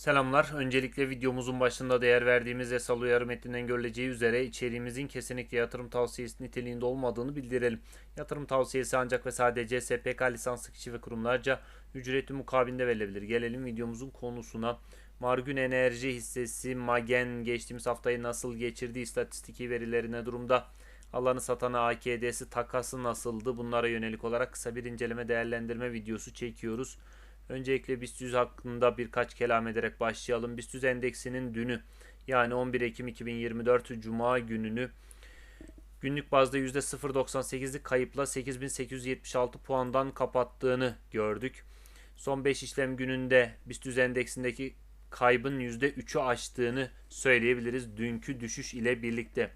Selamlar. Öncelikle videomuzun başında değer verdiğimiz yasal uyarı metninden görüleceği üzere içeriğimizin kesinlikle yatırım tavsiyesi niteliğinde olmadığını bildirelim. Yatırım tavsiyesi ancak ve sadece SPK lisanslı kişi ve kurumlarca ücreti mukabilinde verilebilir. Gelelim videomuzun konusuna. Margün Enerji hissesi Magen geçtiğimiz haftayı nasıl geçirdi? İstatistiki verileri ne durumda? Alanı satana AKD'si takası nasıldı? Bunlara yönelik olarak kısa bir inceleme değerlendirme videosu çekiyoruz. Öncelikle BIST 100 hakkında birkaç kelam ederek başlayalım. BIST 100 endeksinin dünü yani 11 Ekim 2024 Cuma gününü günlük bazda %0.98'lik kayıpla 8876 puandan kapattığını gördük. Son 5 işlem gününde BIST 100 endeksindeki kaybın %3'ü aştığını söyleyebiliriz dünkü düşüş ile birlikte.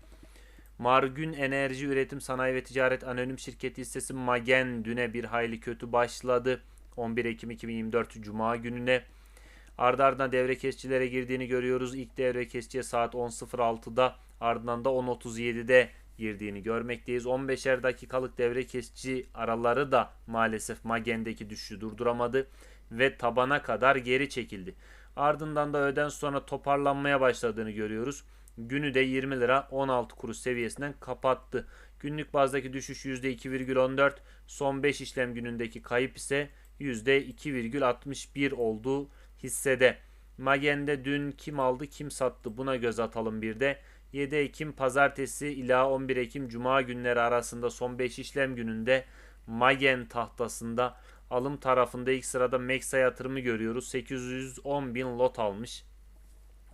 Margün Enerji Üretim Sanayi ve Ticaret Anonim Şirketi hissesi Magen düne bir hayli kötü başladı. 11 Ekim 2024 Cuma gününe ardı ardına devre kesicilere girdiğini görüyoruz. İlk devre kesiciye saat 10.06'da ardından da 10.37'de girdiğini görmekteyiz. 15'er dakikalık devre kesici araları da maalesef Magen'deki düşüşü durduramadı ve tabana kadar geri çekildi. Ardından da öden sonra toparlanmaya başladığını görüyoruz. Günü de 20 lira 16 kuruş seviyesinden kapattı. Günlük bazdaki düşüş %2,14. Son 5 işlem günündeki kayıp ise %2,61 olduğu hissede. Magen'de dün kim aldı kim sattı buna göz atalım bir de. 7 Ekim pazartesi ila 11 Ekim cuma günleri arasında son 5 işlem gününde Magen tahtasında alım tarafında ilk sırada Mexa yatırımı görüyoruz. 810 bin lot almış.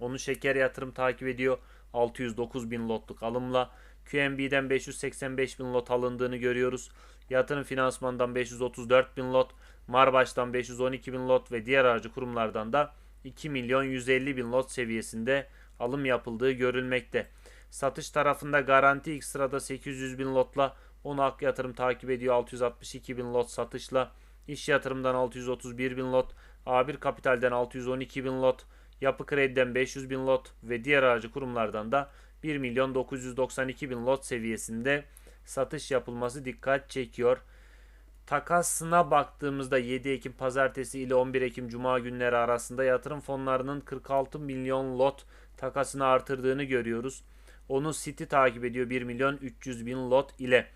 Onu şeker yatırım takip ediyor. 609 bin lotluk alımla. QNB'den 585 bin lot alındığını görüyoruz. Yatırım finansmandan 534 bin lot. Marbaş'tan 512 bin lot ve diğer aracı kurumlardan da 2 milyon 150 bin lot seviyesinde alım yapıldığı görülmekte. Satış tarafında garanti ilk sırada 800 bin lotla onu Ak Yatırım takip ediyor 662 bin lot satışla. İş yatırımdan 631 bin lot, A1 Kapital'den 612 bin lot, Yapı Kredi'den 500 bin lot ve diğer aracı kurumlardan da 1 milyon 992 bin lot seviyesinde satış yapılması dikkat çekiyor. Takasına baktığımızda 7 Ekim pazartesi ile 11 Ekim cuma günleri arasında yatırım fonlarının 46 milyon lot takasını artırdığını görüyoruz. Onu City takip ediyor 1 milyon 300 bin lot ile.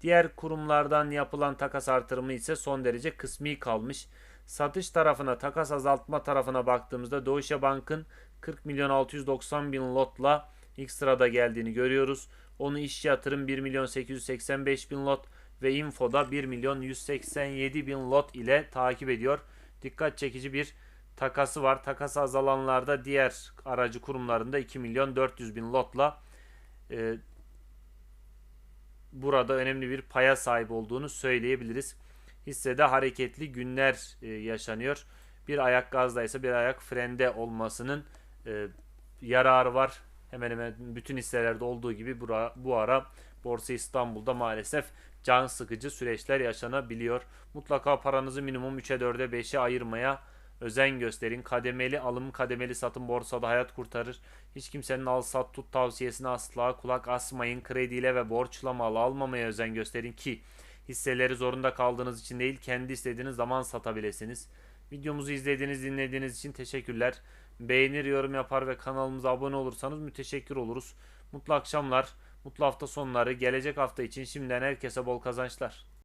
Diğer kurumlardan yapılan takas artırımı ise son derece kısmi kalmış. Satış tarafına, takas azaltma tarafına baktığımızda Deutsche Bank'ın 40 milyon 690 bin lotla ilk sırada geldiğini görüyoruz. Onu iş yatırım 1 milyon 885 bin lot, ve Info'da 1 milyon 187 bin lot ile takip ediyor. Dikkat çekici bir takası var. Takası azalanlarda diğer aracı kurumlarında 2 milyon 400 bin lotla e, burada önemli bir paya sahip olduğunu söyleyebiliriz. Hissede hareketli günler e, yaşanıyor. Bir ayak gazda ise bir ayak frende olmasının e, yararı var. Hemen hemen bütün hisselerde olduğu gibi bu, bu ara Borsa İstanbul'da maalesef can sıkıcı süreçler yaşanabiliyor. Mutlaka paranızı minimum 3'e 4'e 5'e ayırmaya özen gösterin. Kademeli alım, kademeli satım borsada hayat kurtarır. Hiç kimsenin al sat tut tavsiyesine asla kulak asmayın. Krediyle ve borçla mal almamaya özen gösterin ki hisseleri zorunda kaldığınız için değil kendi istediğiniz zaman satabilirsiniz. Videomuzu izlediğiniz, dinlediğiniz için teşekkürler. Beğenir, yorum yapar ve kanalımıza abone olursanız müteşekkir oluruz. Mutlu akşamlar. Mutlu hafta sonları. Gelecek hafta için şimdiden herkese bol kazançlar.